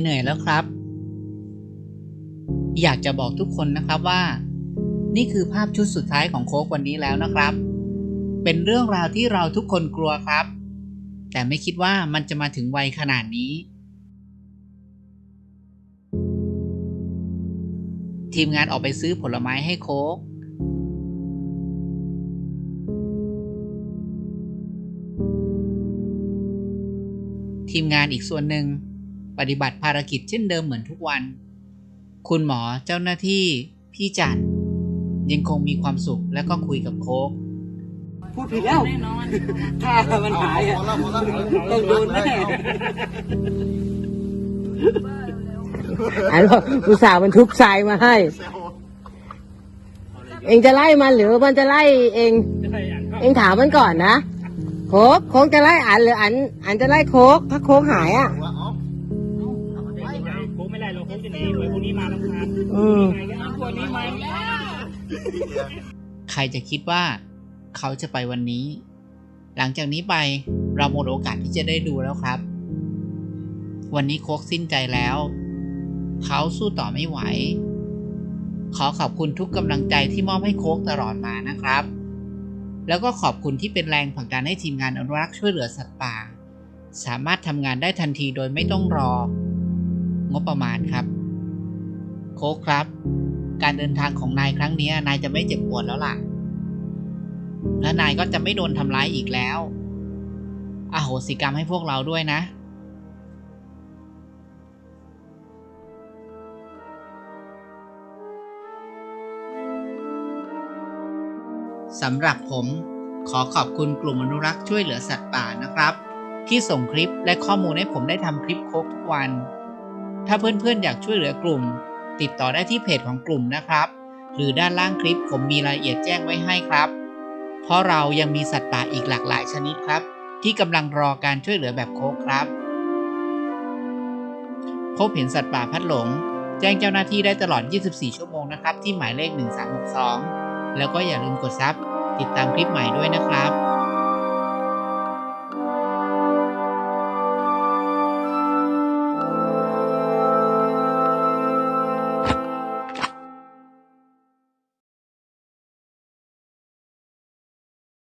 เหนื่อยแล้วครับ อยากจะบอกทุกคนนะครับว่า นี่คือภาพชุดสุดท้ายของโค้กวันนี้แล้วนะครับ เป็นเรื่องราวที่เราทุกคนกลัวครับ แต่ไม่คิดว่ามันจะมาถึงวัยขนาดนี้ ทีมงานออกไปซื้อผลไม้ให้โค้กทีมงานอีกส่วนหนึ่ง ปฏิบัติภารกิจเช่นเดิมเหมือนทุกวัน คุณหมอเจ้าหน้าที่พี่จันยังคงมีความสุขและก็คุยกับโค้กพูดผิดแล้วแน่นอนถ้ามันหายอะต้องโดนแน่อันว่าอุตส่าห์มันทุบทรายมาให้ เองจะไล่มันหรือมันจะไล่เอง เองถามมันก่อนนะ โคกโคกจะไล่อันหรืออัน อันจะไล่โคกถ้าโคกหายอะ จะหนีไว้พวกนี้มาล้วครับอืมไหนกันพวกนี้มาแล้ว ใครจะคิดว่าเขาจะไปวันนี้ หลังจากนี้ไปเราหมดโอกาสที่จะได้ดูแล้วครับ วันนี้โคกสิ้นใจแล้ว เขาสู้ต่อไม่ไหว ขอขอบคุณทุกกำลังใจที่มอบให้โคกตลอดมานะครับ แล้วก็ขอบคุณที่เป็นแรงผลักดันให้ทีมงานอนุรักษ์ช่วยเหลือสัตว์ป่า สามารถทำงานได้ทันทีโดยไม่ต้องรอ งบประมาณครับ โค้กครับ การเดินทางของนายครั้งนี้นายจะไม่เจ็บปวดแล้วล่ะ และนายก็จะไม่โดนทำร้ายอีกแล้วอโหสิกรรมให้พวกเราด้วยนะ สำหรับผมขอขอบคุณกลุ่มอนุรักษ์ช่วยเหลือสัตว์ป่านะครับ ที่ส่งคลิปและข้อมูลให้ผมได้ทำคลิปโคกทุกวัน ถ้าเพื่อนๆ อยากช่วยเหลือกลุ่ม ติดต่อได้ที่เพจของกลุ่มนะครับ หรือด้านล่างคลิปผมมีรายละเอียดแจ้งไว้ให้ครับ เพราะเรายังมีสัตว์ป่าอีกหลากหลายชนิดครับ ที่กำลังรอการช่วยเหลือแบบโคกครับ พบเห็นสัตว์ป่าพัดหลง แจ้งเจ้าหน้าที่ได้ตลอด 24 ชั่วโมงนะครับที่หมายเลข 1362 แล้วก็อย่าลืมกดซับติดตามคลิปใหม่ด้วยนะครับ